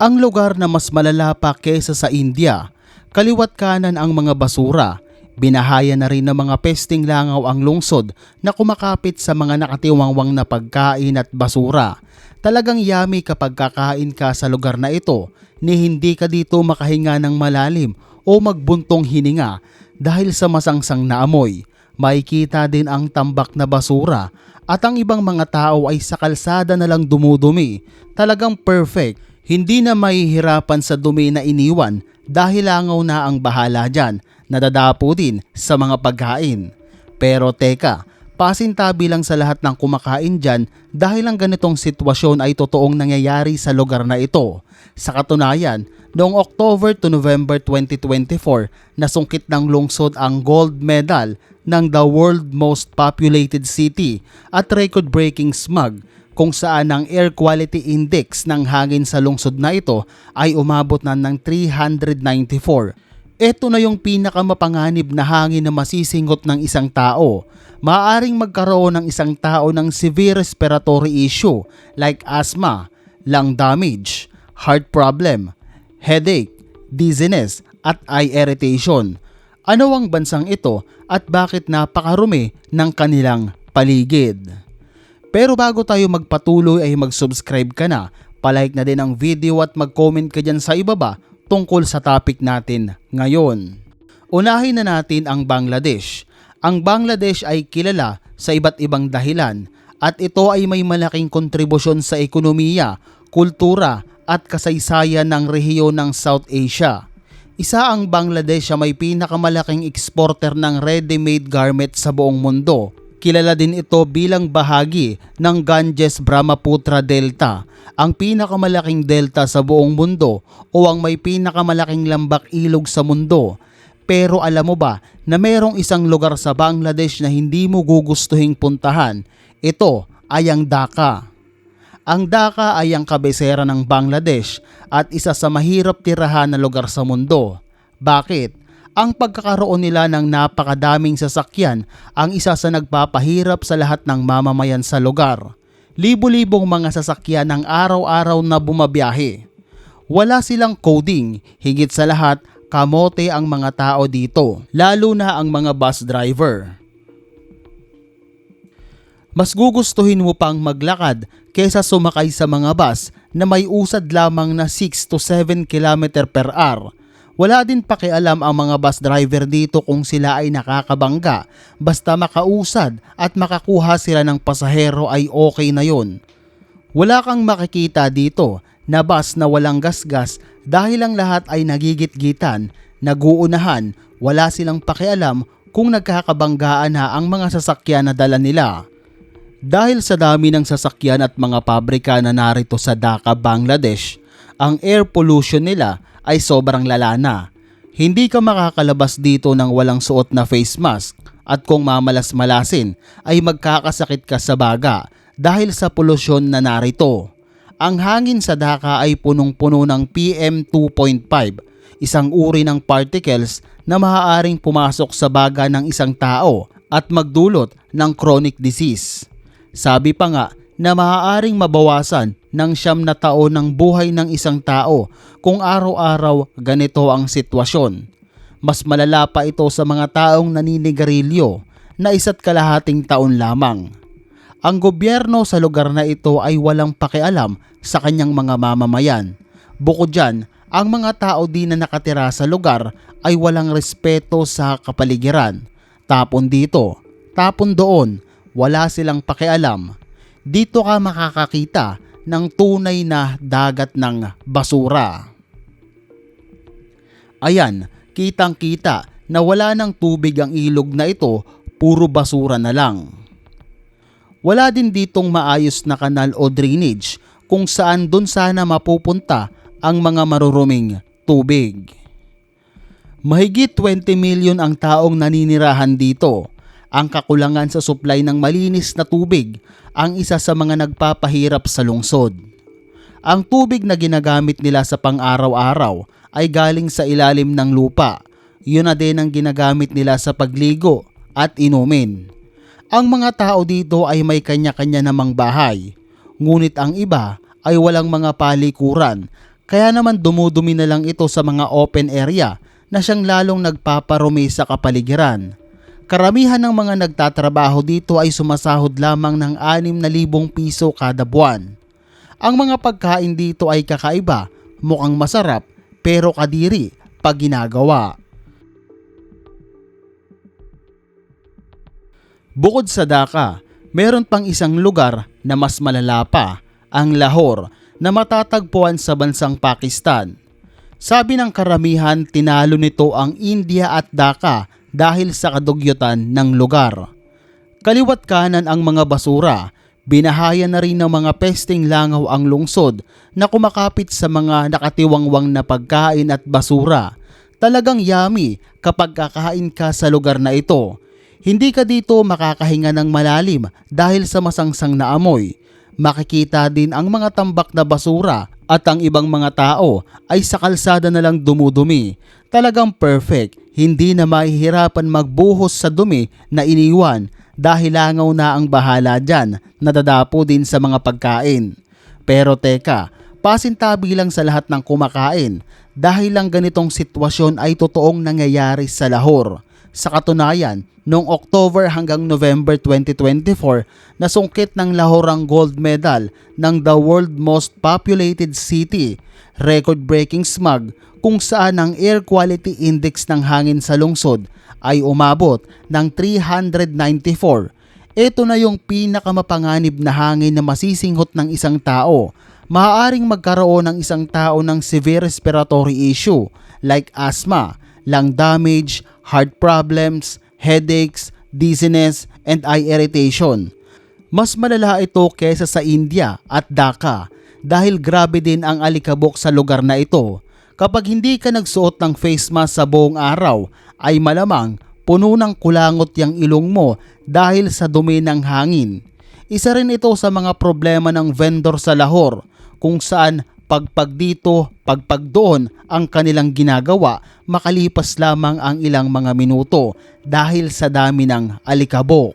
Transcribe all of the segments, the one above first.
Ang lugar na mas malala pa kesa sa India, kaliwat kanan ang mga basura, binahaya na rin ng mga pesting langaw ang lungsod na kumakapit sa mga nakatiwangwang na pagkain at basura. Talagang yummy kapag kakain ka sa lugar na ito ni hindi ka dito makahinga ng malalim o magbuntong hininga dahil sa masangsang na amoy. Makikita din ang tambak na basura at ang ibang mga tao ay sa kalsada na lang dumudumi. Talagang perfect. Hindi na mahihirapan sa dumi na iniwan dahil langaw na ang bahala dyan. Nadadapo din sa mga pagkain. Pero teka, pasintabi lang sa lahat ng kumakain dyan dahil ang ganitong sitwasyon ay totoong nangyayari sa lugar na ito. Sa katunayan, noong October to November 2024, nasungkit ng lungsod ang gold medal ng the world most populated city at record-breaking smog kung saan ang air quality index ng hangin sa lungsod na ito ay umabot na ng 394. Ito na yung pinakamapanganib na hangin na masisingot ng isang tao. Maaring magkaroon ng isang tao ng severe respiratory issue like asthma, lung damage, heart problem, headache, dizziness at eye irritation. Ano ang bansang ito at bakit napakarumi ng kanilang paligid? Pero bago tayo magpatuloy ay mag-subscribe ka na, palike na din ang video at mag-comment ka dyan sa ibaba tungkol sa topic natin ngayon. Unahin na natin ang Bangladesh. Ang Bangladesh ay kilala sa iba't ibang dahilan at ito ay may malaking kontribusyon sa ekonomiya, kultura at kasaysayan ng rehiyon ng South Asia. Isa ang Bangladesh na may pinakamalaking exporter ng ready-made garment sa buong mundo Kilala din ito bilang bahagi ng Ganges Brahmaputra Delta, ang pinakamalaking delta sa buong mundo o ang may pinakamalaking lambak ilog sa mundo. Pero alam mo ba na mayroong isang lugar sa Bangladesh na hindi mo gugustuhing puntahan? Ito ay ang Dhaka. Ang Dhaka ay ang kabesera ng Bangladesh at isa sa mahirap tirahan na lugar sa mundo. Bakit? Ang pagkakaroon nila ng napakadaming sasakyan ang isa sa nagpapahirap sa lahat ng mamamayan sa lugar. Libo-libong mga sasakyan ang araw-araw na bumabiyahe. Wala silang coding, higit sa lahat kamote ang mga tao dito, lalo na ang mga bus driver. Mas gugustuhin mo pang maglakad kaysa sumakay sa mga bus na may usad lamang na 6 to 7 km per hour wala din pakialam ang mga bus driver dito kung sila ay nakakabangga. Basta makausad at makakuha sila ng pasahero ay okay na yon. Wala kang makikita dito na bus na walang gasgas dahil ang lahat ay nagigit-gitan, naguunahan, wala silang pakialam kung nagkakabanggaan na ang mga sasakyan na dala nila. Dahil sa dami ng sasakyan at mga pabrika na narito sa Dhaka, Bangladesh, ang air pollution nila ay sobrang lala na. Hindi ka makakalabas dito ng walang suot na face mask at kung mamalas-malasin ay magkakasakit ka sa baga dahil sa polusyon na narito. Ang hangin sa Dhaka ay punong-puno ng PM 2.5, isang uri ng particles na maaaring pumasok sa baga ng isang tao at magdulot ng chronic disease. Sabi pa nga na maaaring mabawasan ng siyam na taon ng buhay ng isang tao kung araw-araw ganito ang sitwasyon. Mas malala pa ito sa mga taong naninigarilyo na isa't kalahating taon lamang. Ang gobyerno sa lugar na ito ay walang pakialam sa kanyang mga mamamayan. Bukod dyan, ang mga tao din na nakatira sa lugar ay walang respeto sa kapaligiran. Tapon dito, tapon doon, wala silang pakialam dito ka makakakita ng tunay na dagat ng basura. Ayan, kitang kita na wala ng tubig ang ilog na ito, puro basura na lang. Wala din ditong maayos na kanal o drainage kung saan doon sana mapupunta ang mga maruruming tubig. Mahigit 20 milyon ang taong naninirahan dito ang kakulangan sa supply ng malinis na tubig ang isa sa mga nagpapahirap sa lungsod. Ang tubig na ginagamit nila sa pang-araw-araw ay galing sa ilalim ng lupa. Yun na din ang ginagamit nila sa pagligo at inumin. Ang mga tao dito ay may kanya-kanya namang bahay, ngunit ang iba ay walang mga palikuran Kaya naman dumudumi na lang ito sa mga open area na siyang lalong nagpaparumi sa kapaligiran. Karamihan ng mga nagtatrabaho dito ay sumasahod lamang ng 6,000 piso kada buwan. Ang mga pagkain dito ay kakaiba, mukhang masarap pero kadiri pag ginagawa. Bukod sa Dhaka, meron pang isang lugar na mas malala pa, ang Lahore, na matatagpuan sa bansang Pakistan. Sabi ng karamihan, tinalo nito ang India at Dhaka dahil sa kadugyutan ng lugar. Kaliwat kanan ang mga basura, binahaya na rin ng mga pesting langaw ang lungsod na kumakapit sa mga nakatiwangwang na pagkain at basura. Talagang yummy kapag kakain ka sa lugar na ito. Hindi ka dito makakahinga ng malalim dahil sa masangsang na amoy. Makikita din ang mga tambak na basura at ang ibang mga tao ay sa kalsada na lang dumudumi. Talagang perfect, hindi na mahihirapan magbuhos sa dumi na iniwan dahil langaw na ang bahala dyan, nadadapo din sa mga pagkain. Pero teka, pasintabi lang sa lahat ng kumakain dahil lang ganitong sitwasyon ay totoong nangyayari sa Lahore. Sa katunayan, noong October hanggang November 2024, nasungkit ng Lahore ang gold medal ng the world most populated city, record-breaking smog kung saan ang air quality index ng hangin sa lungsod ay umabot ng 394. Ito na yung pinakamapanganib na hangin na masisinghot ng isang tao. Maaaring magkaroon ng isang tao ng severe respiratory issue like asthma, lung damage, heart problems, headaches, dizziness, and eye irritation. Mas malala ito kesa sa India at Dhaka dahil grabe din ang alikabok sa lugar na ito. Kapag hindi ka nagsuot ng face mask sa buong araw ay malamang puno ng kulangot yung ilong mo dahil sa dumi ng hangin. Isa rin ito sa mga problema ng vendor sa Lahore kung saan pagpag dito, pagpag doon ang kanilang ginagawa makalipas lamang ang ilang mga minuto dahil sa dami ng alikabok.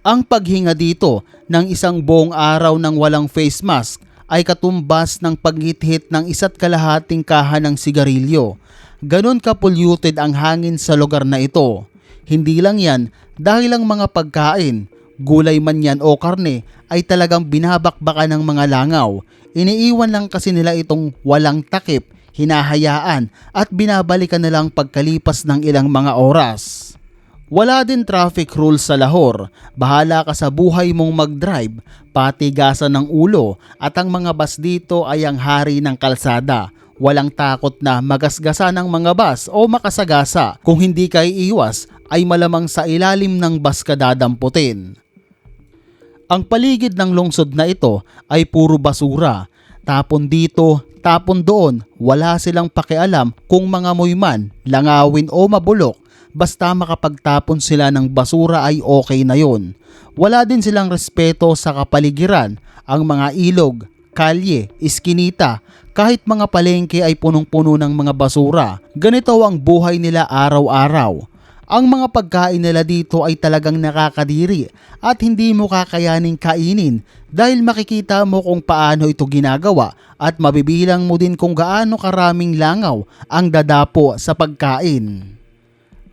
Ang paghinga dito ng isang buong araw ng walang face mask ay katumbas ng paghithit ng isa't kalahating kaha ng sigarilyo. Ganon ka-polluted ang hangin sa lugar na ito. Hindi lang yan dahil ang mga pagkain, gulay man yan o karne ay talagang binabakbakan ng mga langaw. Iniiwan lang kasi nila itong walang takip, hinahayaan at binabalikan na lang pagkalipas ng ilang mga oras. Wala din traffic rules sa Lahore. Bahala ka sa buhay mong mag-drive, patigasan ng ulo at ang mga bus dito ay ang hari ng kalsada. Walang takot na magasgasa ng mga bus o makasagasa. Kung hindi ka iiwas, ay malamang sa ilalim ng bus ka dadamputin. Ang paligid ng lungsod na ito ay puro basura. Tapon dito, tapon doon, wala silang pakialam kung mga man, langawin o mabulok basta makapagtapon sila ng basura ay okay na yon. Wala din silang respeto sa kapaligiran, ang mga ilog, kalye, iskinita, kahit mga palengke ay punong-puno ng mga basura. Ganito ang buhay nila araw-araw. Ang mga pagkain nila dito ay talagang nakakadiri at hindi mo kakayaning kainin dahil makikita mo kung paano ito ginagawa at mabibilang mo din kung gaano karaming langaw ang dadapo sa pagkain.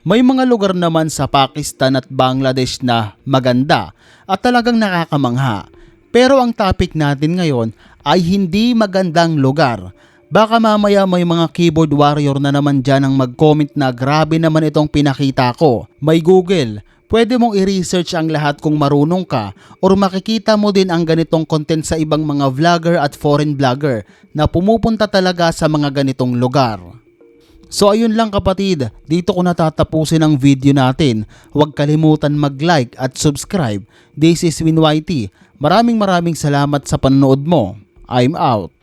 May mga lugar naman sa Pakistan at Bangladesh na maganda at talagang nakakamangha. Pero ang topic natin ngayon ay hindi magandang lugar. Baka mamaya may mga keyboard warrior na naman dyan ang mag-comment na grabe naman itong pinakita ko. May Google, pwede mong i-research ang lahat kung marunong ka or makikita mo din ang ganitong content sa ibang mga vlogger at foreign vlogger na pumupunta talaga sa mga ganitong lugar. So ayun lang kapatid, dito ko natatapusin ang video natin. Huwag kalimutan mag-like at subscribe. This is WinYT. Maraming maraming salamat sa panonood mo. I'm out.